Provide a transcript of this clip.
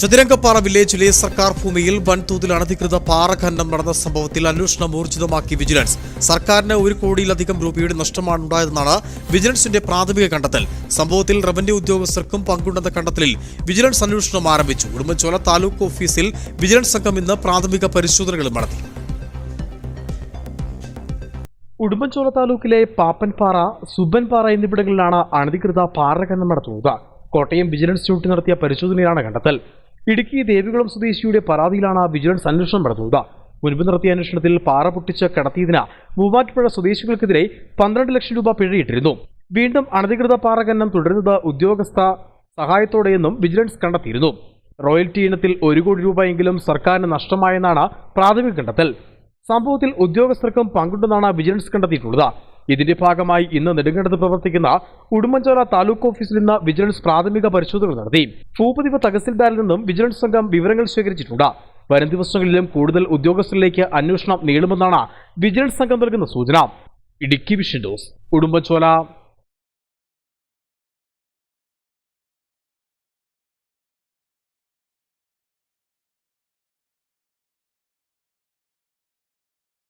ചതുരംഗപ്പാറ വില്ലേജിലെ സർക്കാർ ഭൂമിയിൽ വൻതോതിൽ അനധികൃത പാറ ഖനനം നടന്ന സംഭവത്തിൽ അന്വേഷണം ഊർജിതമാക്കി വിജിലൻസ്. സർക്കാരിന് ഒരു കോടിയിലധികം രൂപയുടെ നഷ്ടമാണ് ഉണ്ടായതെന്നാണ് വിജിലൻസിന്റെ പ്രാഥമിക കണ്ടെത്തൽ. സംഭവത്തിൽ റവന്യൂ ഉദ്യോഗസ്ഥർക്കും പങ്കുണ്ടെന്ന കണ്ടെത്തലിൽ വിജിലൻസ് അന്വേഷണം ആരംഭിച്ചു. ഉടുമ്പൻചോല താലൂക്ക് ഓഫീസിൽ വിജിലൻസ് സംഘം ഇന്ന് പ്രാഥമിക പരിശോധനകളും നടത്തി. ഉടുമ്പൻചോല താലൂക്കിലെ പാപ്പൻപാറ സുബൻപാറ എന്നിവിടങ്ങളിലാണ് അനധികൃത പാറഖനനം നടത്തുന്നത്. കോട്ടയം വിജിലൻസ് ഡ്യൂട്ടി നടത്തിയ പരിശോധനയിലാണ് കണ്ടെത്തൽ. ഇടുക്കി ദേവികുളം സ്വദേശിയുടെ പരാതിയിലാണ് വിജിലൻസ് അന്വേഷണം നടത്തുന്നത്. മുൻപ് നടത്തിയ അന്വേഷണത്തിൽ പാറ പൊട്ടിച്ച് കടത്തിയതിന് മൂവാറ്റുപുഴ സ്വദേശികൾക്കെതിരെ പന്ത്രണ്ട് ലക്ഷം രൂപ പിഴയിട്ടിരുന്നു. വീണ്ടും അനധികൃത പാറ ഖനനം തുടരുന്നത് ഉദ്യോഗസ്ഥ സഹായത്തോടെയെന്നും വിജിലൻസ് കണ്ടെത്തിയിരുന്നു. റോയൽറ്റി ഇനത്തിൽ ഒരു കോടി രൂപയെങ്കിലും സർക്കാരിന് നഷ്ടമായെന്നാണ് പ്രാഥമിക കണ്ടെത്തൽ. സംഭവത്തിൽ ഉദ്യോഗസ്ഥർക്കും പങ്കുണ്ടെന്നാണ് വിജിലൻസ് കണ്ടെത്തിയിട്ടുള്ളത്. ഇതിന്റെ ഭാഗമായി ഇന്ന് നെടുങ്കണ്ടത്ത് പ്രവർത്തിക്കുന്ന ഉടുമ്പൻചോല താലൂക്ക് ഓഫീസിൽ നിന്ന് വിജിലൻസ് പ്രാഥമിക പരിശോധന നടത്തി. ഭൂപതിവ് തഹസിൽദാരിൽ നിന്നും വിജിലൻസ് സംഘം വിവരങ്ങൾ ശേഖരിച്ചിട്ടുണ്ട്. വരും ദിവസങ്ങളിലും കൂടുതൽ ഉദ്യോഗസ്ഥരിലേക്ക് അന്വേഷണം നീളുമെന്നാണ് വിജിലൻസ് സംഘം നൽകുന്ന സൂചന. ഇടുക്കി വിഷൻ ഡോസ് ഉടുമ്പൻചോല.